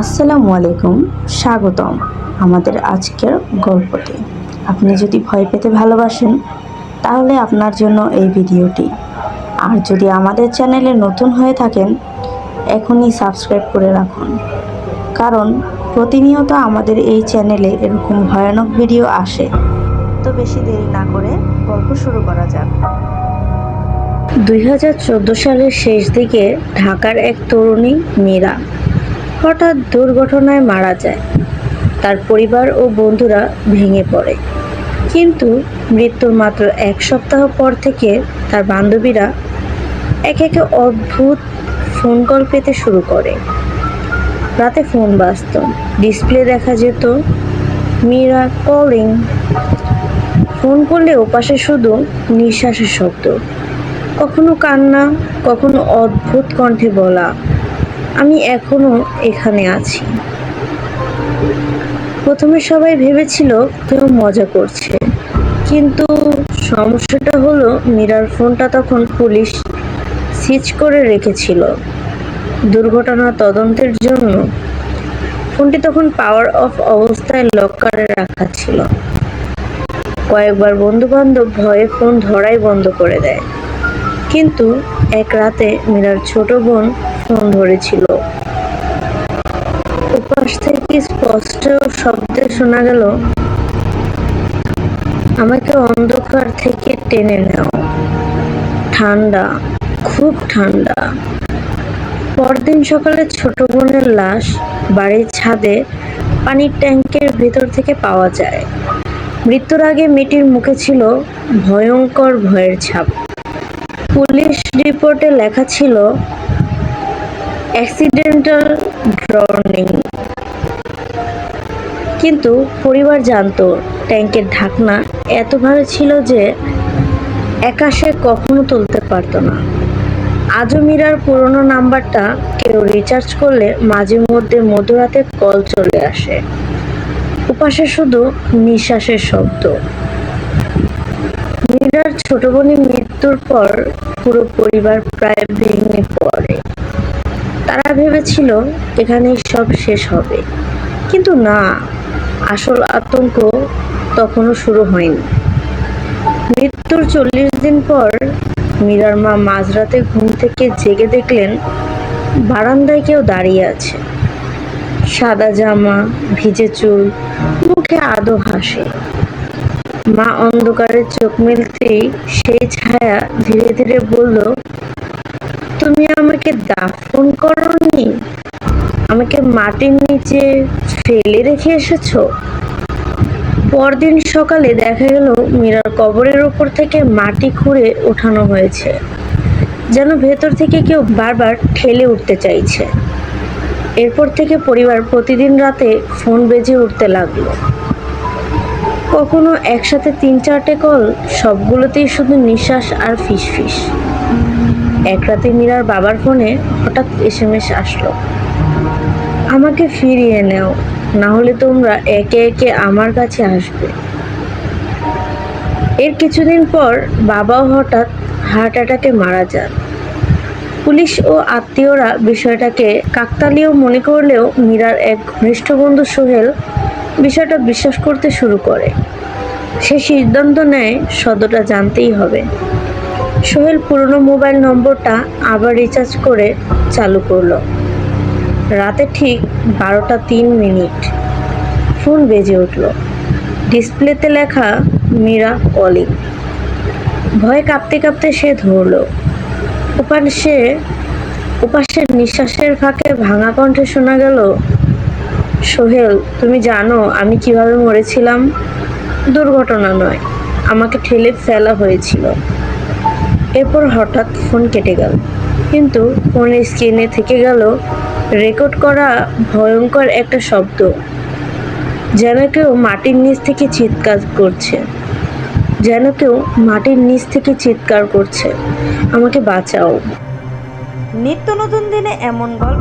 আসসালামু আলাইকুম, স্বাগতম আমাদের আজকের গল্পতে আপনি যদি ভয় পেতে ভালোবাসেন, তাহলে আপনার জন্য এই ভিডিওটি। আর যদি আমাদের চ্যানেলে নতুন হয়ে থাকেন, এখনই সাবস্ক্রাইব করে রাখুন। কারণ প্রতিনিয়ত আমাদের এই চ্যানেলে এরকম ভয়ানক ভিডিও আসে। তো বেশি দেরি না করে গল্প শুরু করা যাক। দুই হাজার চোদ্দ সালের শেষ দিকে ঢাকার এক তরুণী মীরা হঠাৎ দুর্ঘটনায় মারা যায়। তার পরিবার ও বন্ধুরা ভেঙে পড়ে। কিন্তু মৃত্যুর মাত্র এক সপ্তাহ পর থেকে তার বান্ধবীরা এক একে অদ্ভুত ফোন কল পেতে শুরু করে। রাতে ফোন বাজত ডিসপ্লে দেখা যেত, মীরা কলিং ফোন করলে ওপাশে শুধু নিঃশ্বাসের শব্দ। কখনো কান্না, কখনো অদ্ভুত কণ্ঠে বলা। আমি এখনও এখানে আছি। প্রথমে সবাই ভেবেছিল কেউ মজা করছে। কিন্তু সমস্যাটা হলো, মীরার ফোনটা তখন পুলিশ সিজ করে রেখেছিল। দুর্ঘটনা তদন্তের জন্য ফোনটি তখন পাওয়ার অফ অবস্থায় লকারে রাখা ছিল। কয়েকবার বন্ধু বান্ধব ভয়ে ফোন ধরাই বন্ধ করে দেয়। কিন্তু এক রাতে মীরার ছোট বোন ফোন ধরেছিল। উপাস থেকে স্পষ্ট শব্দে শোনা গেল, আমাকে অন্ধকার থেকে টেনে নাও। ঠান্ডা, খুব ঠান্ডা। পরদিন সকালে ছোট বোনের লাশ বাড়ির ছাদে পানির ট্যাঙ্কের ভেতর থেকে পাওয়া যায়। মৃত্যুর আগে মেয়েটির মুখে ছিল ভয়ঙ্কর ভয়ের ছাপ। পুলিশ রিপোর্টে লেখা ছিল অ্যাক্সিডেন্টাল ড্রনিং কিন্তু পরিবার জানতো, ট্যাঙ্কের ঢাকনা এত ভালো ছিল যে একাশে কখনো তুলতে পারতো না। আজও পুরনো নাম্বারটা কেউ রিচার্জ করলে মাঝে মধ্যে মধ্যরাতে কল চলে আসে। উপাসে শুধু নিঃশ্বাসের শব্দ। মীরার ছোট বোনের মৃত্যুর পর পুরো পরিবার প্রায় ভেঙে পড়ে। তারা ভেবেছিল এখানেই সব শেষ হবে। কিন্তু না, আসল আতঙ্ক তখনও শুরু হয়নি। মৃত্যুর চল্লিশ দিন পর মীরার মা মাঝরাতে ঘুম থেকে জেগে দেখলেন বারান্দায় কেউ দাঁড়িয়ে আছে। সাদা জামা, ভিজে চুল, মুখে আদো হাসে। মা অন্ধকারে চোখ মেলতেই সেই ছায়া ধীরে ধীরে বলল তুমি আমাকে দাফন করনি? আমাকে মাটির নিচে ফেলে রেখে এসেছ? পরদিন সকালে দেখা গেল মীরার কবরের উপর থেকে মাটি খুঁড়ে ওঠানো হয়েছে, যেন ভেতর থেকে কেউ বারবার ঠেলে উঠতে চাইছে। এরপর থেকে পরিবার প্রতিদিন রাতে ফোন বেজে উঠতে লাগল। কখনো একসাথে তিন চারটে কল, সবগুলোতেই শুধু নিঃশ্বাস আর ফিসফিস। এক রাতে মীরার বাবার ফোনে হঠাৎ এসএমএস আসলো। আমাকে ফিরিয়ে নেও না হলে তোমরা একে একে আমার কাছে আসবে। এর কিছুদিন পর বাবাও হঠাৎ হার্ট অ্যাটাকে মারা যান। পুলিশ ও আত্মীয়রা বিষয়টাকে কাকতালীয় মনে করলেও মীরার এক ঘনিষ্ঠ বন্ধু সোহেল বিষয়টা বিশ্বাস করতে শুরু করে। সে সিদ্ধান্ত নেয় সদটা জানতেই হবে। সোহেল পুরনো মোবাইল নম্বরটা আবার রিচার্জ করে চালু করল। রাতে ঠিক বারোটা তিন মিনিট ফোন বেজে উঠল। ডিসপ্লেতে লেখা, মীরা কলিং ভয়ে কাঁপতে কাঁপতে সে ধরল। উপাসে উপাসের নিঃশ্বাসের ফাঁকে ভাঙা কণ্ঠে শোনা গেল, সোহেল, তুমি জানো আমি কীভাবে মরেছিলাম? দুর্ঘটনা নয়, আমাকে ঠেলে ফেলা হয়েছিল। এরপর হঠাৎ ফোন কেটে গেল। কিন্তু ফোনের স্ক্রিনে থেকে গেল রেকর্ড করা ভয়ঙ্কর একটা শব্দ, যেন কেউ মাটির নিচ থেকে চিৎকার করছে। যেন কেউ মাটির নিচ থেকে চিৎকার করছে। আমাকে বাঁচাও। নিত্য নতুন দিনে এমন গল্প